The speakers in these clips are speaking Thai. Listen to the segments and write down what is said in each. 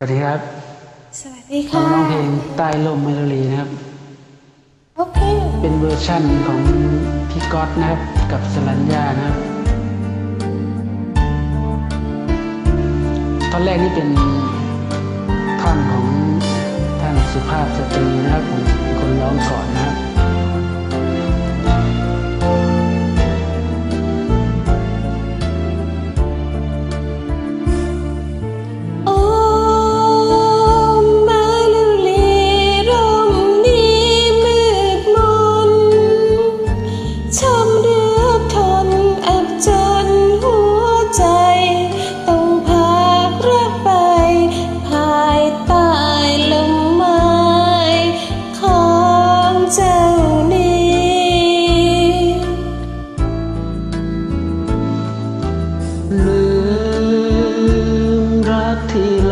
สวัสดีครับ สวัสดีผมค่ะร้องเพลงใต้ลมเมโลดีนะครับ โอเค เป็นเวอร์ชั่นของพี่ก๊อตนะครับ กับสลัญญานะครับ ตอนแรกนี่เป็นท่อนของท่านสุภาพสตรี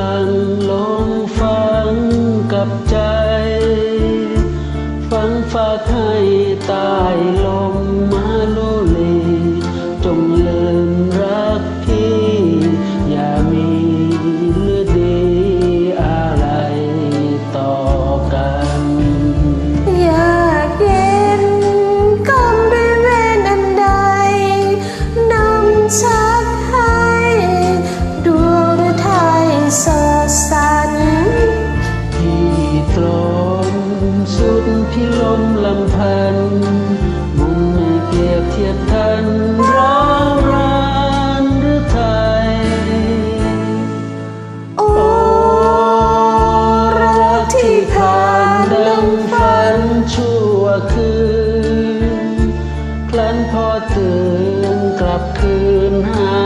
กที่หลังลงฝังกับใจฝังฝากให้ตายลมมาโลเลจงลืมรักพี่ อย่ามีเลือดดีอะไรต่อกัน อยากเย็นกำด้วยเวรอันใดนำชัก สุดพี่ลมลำพันมุ่งไม่เปรียบเทียบทันร้าวรานหรือไทยโอ้รักที่ผ่านดังฝันชั่วคืนคลันพอตื่นกลับคืนหา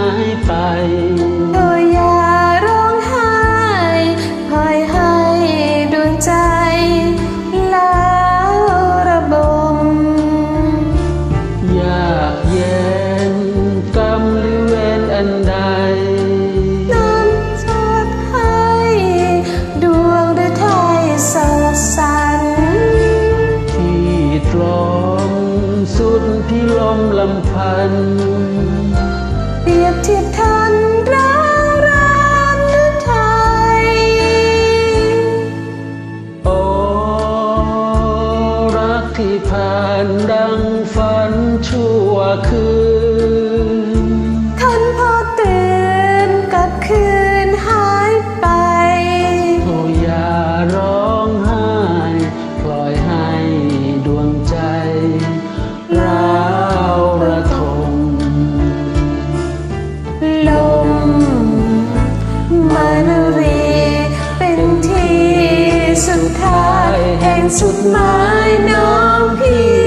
ลำพันเปรียบเทียบทันร้าวรานไทย โอ้รักที่ผ่านดังฝันชั่วคืน สุดหมายน้องพี่